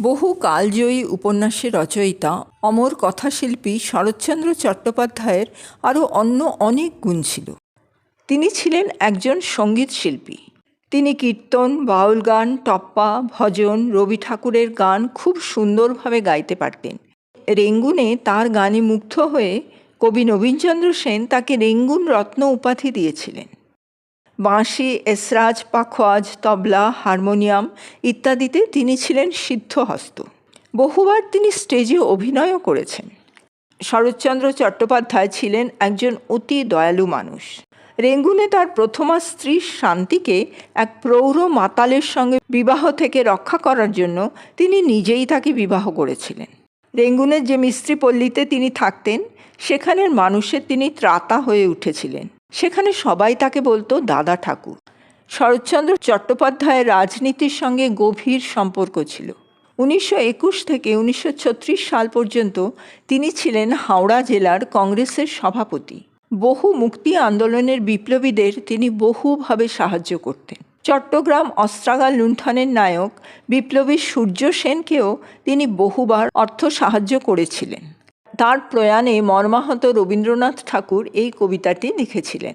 বহু কালজয়ী উপন্যাসের রচয়িতা, অমর কথাশিল্পী শরৎচন্দ্র চট্টোপাধ্যায়ের আরও অন্য অনেক গুণ ছিল। তিনি ছিলেন একজন সংগীত শিল্পী। তিনি কীর্তন, বাউল গান, টপ্পা, ভজন, রবি ঠাকুরের গান খুব সুন্দরভাবে গাইতে পারতেন। রেঙ্গুনে তার গানে মুগ্ধ হয়ে কবি নবীনচন্দ্র সেন তাকে রেঙ্গুন রত্ন উপাধি দিয়েছিলেন। বাঁশি, এসরাজ, পাখোয়াজ, তবলা, হারমোনিয়াম ইত্যাদিতে তিনি ছিলেন সিদ্ধহস্ত। বহুবার তিনি স্টেজে অভিনয়ও করেছেন। শরৎচন্দ্র চট্টোপাধ্যায় ছিলেন একজন অতি দয়ালু মানুষ। রেঙ্গুনে তার প্রথমা স্ত্রী শান্তিকে এক প্রৌঢ় মাতালের সঙ্গে বিবাহ থেকে রক্ষা করার জন্য তিনি নিজেই তাকে বিবাহ করেছিলেন। রেঙ্গুনের যে মিস্ত্রিপল্লীতে তিনি থাকতেন, সেখানের মানুষের তিনি ত্রাতা হয়ে উঠেছিলেন। সেখানে সবাই তাকে বলতো দাদা ঠাকুর। শরৎচন্দ্র চট্টোপাধ্যায়ের রাজনীতির সঙ্গে গভীর সম্পর্ক ছিল। উনিশশো একুশ থেকে উনিশশো ছত্রিশ সাল পর্যন্ত তিনি ছিলেন হাওড়া জেলার কংগ্রেসের সভাপতি। বহু মুক্তি আন্দোলনের বিপ্লবীদের তিনি বহুভাবে সাহায্য করতেন। চট্টগ্রাম অস্ত্রাগার লুণ্ঠনের নায়ক বিপ্লবী সূর্য সেনকেও তিনি বহুবার অর্থ সাহায্য করেছিলেন। তার প্রয়াণে মর্মাহত রবীন্দ্রনাথ ঠাকুর এই কবিতাটি লিখেছিলেন।